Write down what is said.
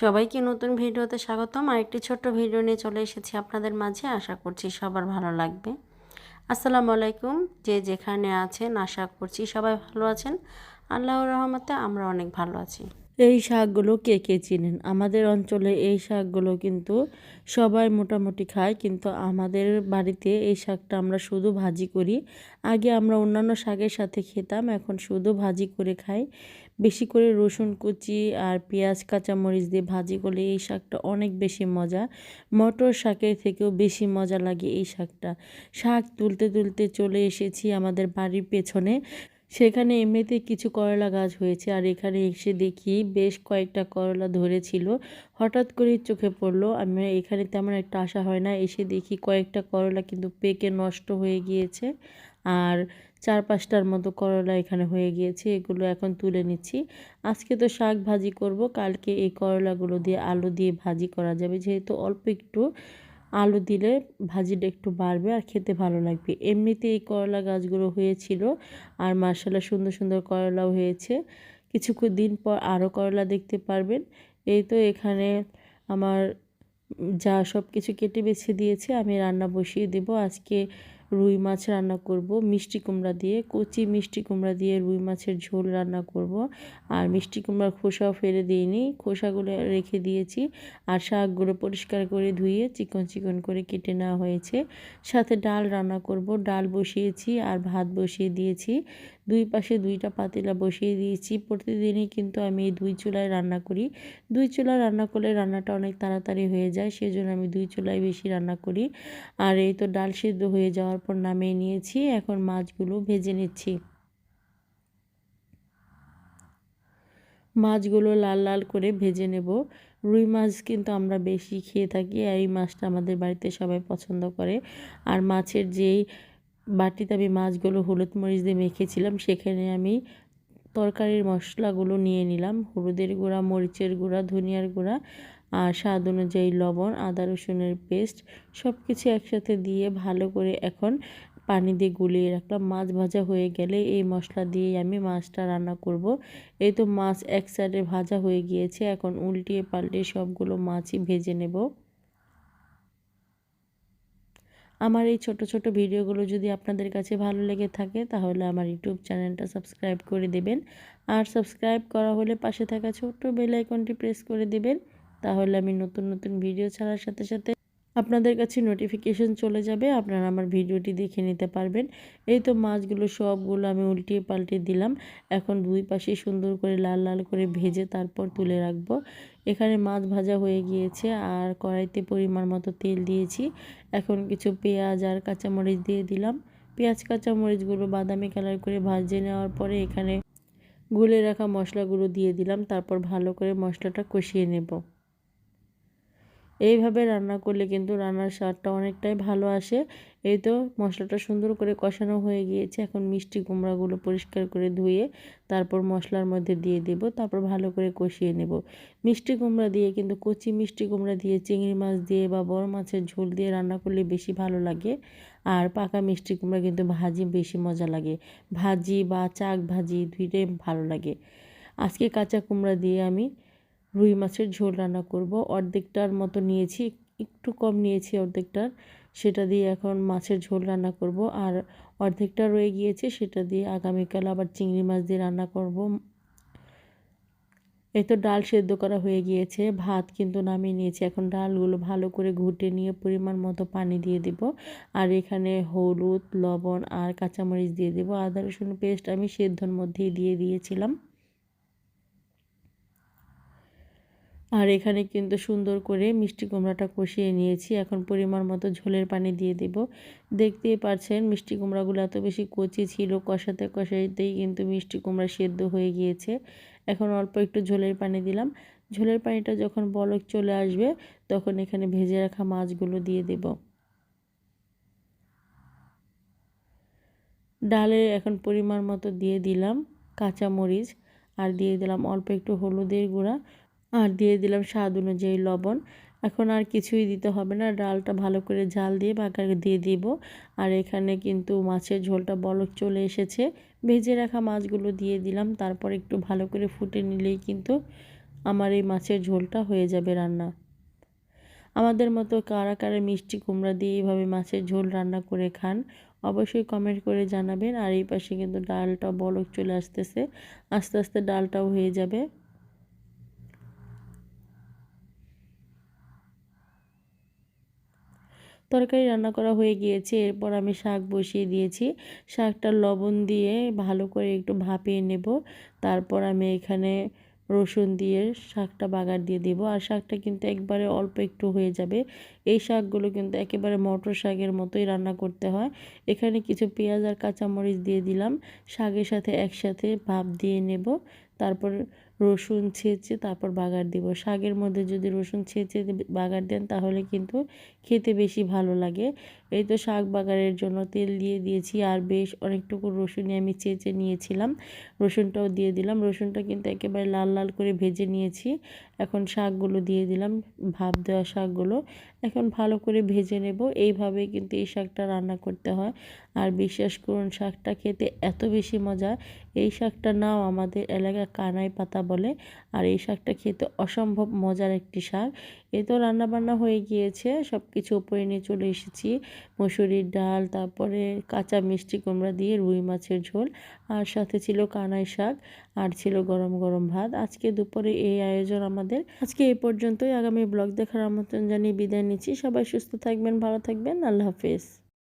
সবাইকে নতুন ভিডিওতে স্বাগতম। আরেকটি ছোট্ট ভিডিও নিয়ে চলে এসেছি আপনাদের মাঝে। আশা করছি সবার ভালো লাগবে। আসসালামু আলাইকুম। যে যেখানে আছেন, আশা করছি সবাই ভালো আছেন। আল্লাহর রহমতে আমরা অনেক ভালো আছি। এই শাকগুলো কে কে চিনেন? আমাদের অঞ্চলে এই শাকগুলো কিন্তু সবাই মোটামুটি খায়, কিন্তু আমাদের বাড়িতে এই শাকটা আমরা শুধু ভাজি করি। আগে আমরা অন্যান্য শাকের সাথে খেতাম, এখন শুধু ভাজি করে খাই। বেশি করে রসুন কুচি আর পেঁয়াজ, কাঁচামরিচ দিয়ে ভাজি করলে এই শাকটা অনেক বেশি মজা। মটর শাকের থেকেও বেশি মজা লাগে এই শাকটা। শাক তুলতে তুলতে চলে এসেছি আমাদের বাড়ির পেছনে। সেখানে এমনিতে কিছু করলা গাছ হয়েছে আর এখানে এসে দেখি বেশ কয়েকটা করলা ধরেছিল। হঠাৎ করে চোখে পড়ল। আমি এখানে তেমন একটা আশা হয় না। এসে দেখি কয়েকটা করলা কিন্তু পেকে নষ্ট হয়ে গিয়েছে। আর চার পাঁচটার মতো করলা এখানে হয়ে গিয়েছে, এগুলো এখন তুলে নিচ্ছি। আজকে তো শাক ভাজি করব, কালকে এই করলাগুলো দিয়ে আলু দিয়ে ভাজি করা যাবে। যেহেতু অল্প একটু আলু দিলে ভাজিটা একটু বাড়বে আর খেতে ভালো লাগবে। এমনিতে এই করলা গাছগুলো হয়েছিল আর মার্শাল্লাহ সুন্দর সুন্দর করলাও হয়েছে। কিছু দিন পর আরও করলা দেখতে পারবেন। এই তো এখানে আমার যা সব কিছু কেটে বেছে দিয়েছে, আমি রান্না বসিয়ে দেব। আজকে রুই মাছ রান্না করব, মিষ্টি কুমড়া দিয়ে, কচি মিষ্টি কুমড়া দিয়ে রুই মাছের ঝোল রান্না করব। আর মিষ্টি কুমড়ার খোসাও ফেলে দিইনি, খোসাগুলো রেখে দিয়েছি। আর শাকগুলো পরিষ্কার করে ধুয়ে চিকন চিকন করে কেটে নেওয়া হয়েছে। সাথে ডাল রান্না করব, ডাল বসিয়েছি আর ভাত বসিয়ে দিয়েছি। দুই পাশে দুইটা পাতিলা বসিয়ে দিয়েছি। প্রতিদিনই কিন্তু আমি এই দুই চুলায় রান্না করি। দুই চুলায় রান্না করলে রান্নাটা অনেক তাড়াতাড়ি হয়ে যায়, সেজন্য আমি দুই চুলায় বেশি রান্না করি। আর এই তো ডাল সিদ্ধ হয়ে যাওয়ার পর নামিয়ে নিয়েছি, এখন মাছগুলো ভেজে নিচ্ছি। মাছগুলো লাল লাল করে ভেজে নেব। রুই মাছ কিন্তু আমরা বেশি খেয়ে থাকি, আর এই মাছটা আমাদের বাড়িতে সবাই পছন্দ করে। আর মাছের যেই বাটিতে আমি মাছগুলো হলুদ মরিচ দিয়ে মেখেছিলাম। সেখানে আমি তরকারির মশলাগুলো নিয়ে নিলাম। হলুদের গুঁড়া, মরিচের গুঁড়া, ধনিয়ার গুঁড়া আর স্বাদ অনুযায়ী লবণ, আদা, রসুনের পেস্ট সব কিছু একসাথে দিয়ে ভালো করে এখন পানি দিয়ে গুলিয়ে রাখলাম। মাছ ভাজা হয়ে গেলে এই মশলা দিয়েই আমি মাছটা রান্না করব। এই তো মাছ এক সাইডে ভাজা হয়ে গিয়েছে। এখন উল্টিয়ে পাল্টে সবগুলো মাছই ভেজে নেব। আমার এই ছোট ছোট ভিডিওগুলো যদি আপনাদের কাছে ভালো লেগে থাকে, তাহলে আমার ইউটিউব চ্যানেলটা সাবস্ক্রাইব করে দেবেন। আর সাবস্ক্রাইব করা হলে পাশে থাকা ছোট্ট বেল আইকনটি প্রেস করে দেবেন। তাহলে আমি নতুন নতুন ভিডিও ছাড়ার সাথে সাথে আপনাদের কাছে নোটিফিকেশন চলে যাবে, আপনারা আমার ভিডিওটি দেখে নিতে পারবেন। এই তো মাছগুলো সবগুলো আমি উল্টিয়ে পাল্টে দিলাম। এখন দুই পাশে সুন্দর করে লাল লাল করে ভেজে তারপর তুলে রাখব। এখানে মাছ ভাজা হয়ে গিয়েছে আর কড়াইতে পরিমাণ মতো তেল দিয়েছি। এখন কিছু পেঁয়াজ আর কাঁচামরিচ দিয়ে দিলাম। পেঁয়াজ, কাঁচামরিচগুলো বাদামি কালার করে ভাজিয়ে নেওয়ার পরে এখানে গুলে রাখা মশলাগুলো দিয়ে দিলাম। তারপর ভালো করে মশলাটা কষিয়ে নেব। এইভাবে রান্না করলে কিন্তু রান্নার স্বাদটা অনেকটাই ভালো আসে। এই তো মশলাটা সুন্দর করে কষানো হয়ে গিয়েছে। এখন মিষ্টি কুমড়াগুলো পরিষ্কার করে ধুয়ে তারপর মশলার মধ্যে দিয়ে দেব। তারপর ভালো করে কষিয়ে নেব। মিষ্টি কুমড়া দিয়ে কিন্তু কচি মিষ্টি কুমড়া দিয়ে, চিংড়ি মাছ দিয়ে বা বড় মাছের ঝোল দিয়ে রান্না করলে বেশি ভালো লাগে। আর পাকা মিষ্টি কুমড়া কিন্তু ভাজি বেশি মজা লাগে। ভাজি বা চাক ভাজি দুইটাই ভালো লাগে। আজকে কাঁচা কুমড়া দিয়ে আমি রুই মাছের ঝোল রান্না করব। অর্ধেকটার মতো নিয়েছি, একটু কম নিয়েছি অর্ধেকটার সেটা দিয়ে এখন মাছের ঝোল রান্না করব। আর অর্ধেকটা রয়ে গিয়েছে, সেটা দিয়ে আগামীকাল আবার চিংড়ি মাছ দিয়ে রান্না করব। এই তো ডাল সেদ্ধ করা হয়ে গিয়েছে। ভাত কিন্তু নামিয়ে নিয়েছি। এখন ডালগুলো ভালো করে ঘুটে নিয়ে পরিমাণ মতো পানি দিয়ে দিব। আর এখানে হলুদ, লবণ আর কাঁচামরিচ দিয়ে দেবো। আদা রসুন পেস্ট আমি সেদ্ধর মধ্যেই দিয়ে দিয়েছিলাম। আর এখানে কিন্তু সুন্দর করে মিষ্টি কুমড়াটা কষিয়ে নিয়েছি। এখন পরিমাণ মতো ঝোলের পানি দিয়ে দেব। দেখতেই পাচ্ছেন মিষ্টি কুমড়াগুলো এত বেশি কচি ছিল, কষাতে কষাইতেই কিন্তু মিষ্টি কুমড়া সেদ্ধ হয়ে গিয়েছে। এখন অল্প একটু ঝোলের পানি দিলাম। ঝোলের পানিটা যখন বলক চলে আসবে, তখন এখানে ভেজে রাখা মাছগুলো দিয়ে দেব। ডালে এখন পরিমাণ মতো দিয়ে দিলাম কাঁচা মরিচ আর দিয়ে দিলাম অল্প একটু হলুদের গুঁড়া। আর দিয়ে দিলাম স্বাদ অনুযায়ী লবণ। এখন আর কিছুই দিতে হবে না, ডালটা ভালো করে ঝাল দিয়ে বাগার দিয়ে দিব। আর এখানে কিন্তু মাছের ঝোলটা বলক চলে এসেছে। ভেজে রাখা মাছগুলো দিয়ে দিলাম, তারপর একটু ভালো করে ফুটে নিলেই কিন্তু আমার এই মাছের ঝোলটা হয়ে যাবে রান্না। আমাদের মতো কারা কারা মিষ্টি কুমড়া দিয়ে এইভাবে মাছের ঝোল রান্না করে খান, অবশ্যই কমেন্ট করে জানাবেন। আর এই পাশে কিন্তু ডালটা বলক চলে আসতেছে, আস্তে আস্তে ডালটাও হয়ে যাবে। তরকারি রান্না করা হয়ে গিয়েছে। এরপর আমি শাক বসিয়ে দিয়েছি। শাকটা লবণ দিয়ে ভালো করে একটু ভাপিয়ে নেব। তারপর আমি এখানে রসুন দিয়ে শাকটা বাগার দিয়ে দেবো। আর শাকটা কিন্তু একবারে অল্প একটু হয়ে যাবে। এই শাকগুলো কিন্তু একেবারে মটর শাকের মতোই রান্না করতে হয়। এখানে কিছু পেঁয়াজ আর কাঁচামরিচ দিয়ে দিলাম। শাকের সাথে একসাথে ভাপ দিয়ে নেব। তারপর রসুন ছেঁচে তারপর বাগার দিব। শাকের মধ্যে যদি রসুন ছেঁচে বাগার দেন তাহলে কিন্তু খেতে বেশি ভালো লাগে। এই তো শাক বাগারের জন্য তেল দিয়ে দিয়েছি আর বেশ অনেকটুকু রসুনই আমি চেঁচে নিয়েছিলাম। রসুনটাও দিয়ে দিলাম। রসুনটা কিন্তু একেবারে লাল লাল করে ভেজে নিয়েছি। এখন শাকগুলো দিয়ে দিলাম, ভাপ দেওয়া শাকগুলো। এখন ভালো করে ভেজে নেব। এইভাবে কিন্তু এই শাকটা রান্না করতে হয়। আর বিশ্বাস করুন, শাকটা খেতে এত বেশি মজা। এই শাকটা নাও আমাদের এলাকা কানাই পাতা বলে। আর এই শাকটা খেতে অসম্ভব মজার একটি শাক। এ তো রান্নাবান্না হয়ে গিয়েছে। সব কিছু উপরে নিয়ে চলে এসেছি। মসুরির ডাল, তারপরে কাঁচা মিষ্টি কুমড়া দিয়ে রুই মাছের ঝোল, আর সাথে ছিল কানাই শাক, আর ছিল গরম গরম ভাত। আজকে দুপুরে এই আয়োজন আমাদের। আজকে এ পর্যন্তই। আগামী ব্লগ দেখার আমন্ত্রণ জানিয়ে বিদায় নিচ্ছি। সবাই সুস্থ থাকবেন, ভালো থাকবেন। আল্লাহ হাফেজ।